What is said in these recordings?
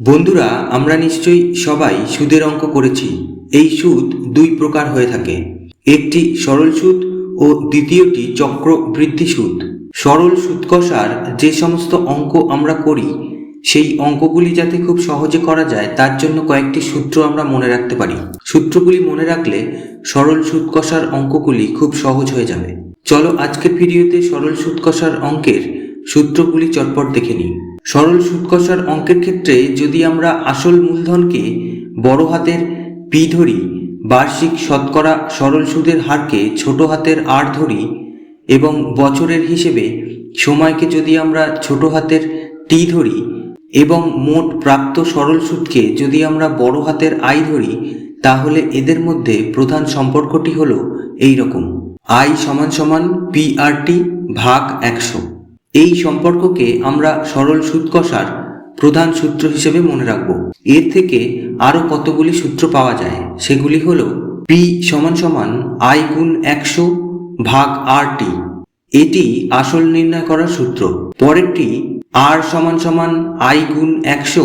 বন্ধুরা, আমরা নিশ্চয়ই সবাই সুদের অঙ্ক করেছি। এই সুদ দুই প্রকার হয়ে থাকে। একটি সরল সুদ ও দ্বিতীয়টি চক্রবৃদ্ধি সুদ। সরল সুদ কষার যে সমস্ত অঙ্ক আমরা করি, সেই অঙ্কগুলি যাতে খুব সহজে করা যায়, তার জন্য কয়েকটি সূত্র আমরা মনে রাখতে পারি। সূত্রগুলি মনে রাখলে সরল সুদ কষার অঙ্কগুলি খুব সহজ হয়ে যাবে। চলো আজকের ভিডিওতে সরল সুদ কষার অঙ্কের সূত্রগুলি চটপট দেখে নিই। সরল সুৎকষার অঙ্কের ক্ষেত্রে যদি আমরা আসল মূলধনকে বড় হাতের পি ধরি, বার্ষিক শতকরা সরল সুদের হারকে ছোট হাতের আর ধরি এবং বছরের হিসেবে সময়কে যদি আমরা ছোট হাতের টি ধরি এবং মোট প্রাপ্ত সরল সুদকে যদি আমরা বড় হাতের আই ধরি, তাহলে এদের মধ্যে প্রধান সম্পর্কটি হল এই রকম আই সমান সমান পি আর টি ভাগ একশো। এই সম্পর্ককে আমরা সরল সুদ কষার প্রধান সূত্র হিসেবে মনে রাখব। এর থেকে আরও কতগুলি সূত্র পাওয়া যায়, সেগুলি হল পি সমান সমান আই গুণ একশো ভাগ আর টি এটি আসল নির্ণয় করার সূত্র। পরেরটি আর সমান সমান আই গুণ একশো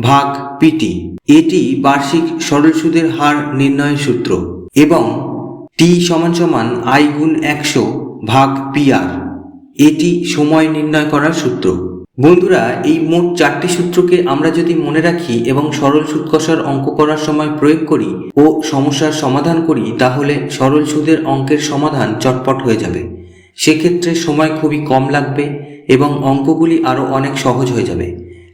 ভাগ পিটি এটি বার্ষিক সরল সুদের হার নির্ণয়ের সূত্র। এবং টি সমান সমান আই গুণ একশো ভাগ পিআর এটি সময় নির্ণয় করার সূত্র। বন্ধুরা, এই মোট চারটি সূত্রকে আমরা যদি মনে রাখি এবং সরল সুদ কষার অঙ্ক করার সময় প্রয়োগ করি ও সমস্যার সমাধান করি, তাহলে সরল সুদের অঙ্কের সমাধান চটপট হয়ে যাবে। সেক্ষেত্রে সময় খুবই কম লাগবে এবং অঙ্কগুলি আরও অনেক সহজ হয়ে যাবে।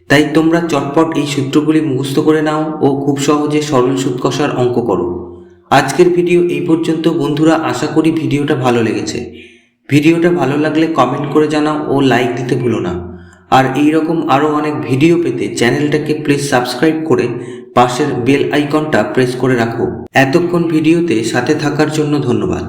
তাই তোমরা চটপট এই সূত্রগুলি মুখস্থ করে নাও ও খুব সহজে সরল সুদ কষার অঙ্ক করো। আজকের ভিডিও এই পর্যন্ত। বন্ধুরা, আশা করি ভিডিওটা ভালো লেগেছে। ভিডিওটা ভালো লাগলে কমেন্ট করে জানাও ও লাইক দিতে ভুলো না। আর এই রকম আরও অনেক ভিডিও পেতে চ্যানেলটাকে প্লিজ সাবস্ক্রাইব করে পাশের বেল আইকনটা প্রেস করে রাখো। এতক্ষণ ভিডিওতে সাথে থাকার জন্য ধন্যবাদ।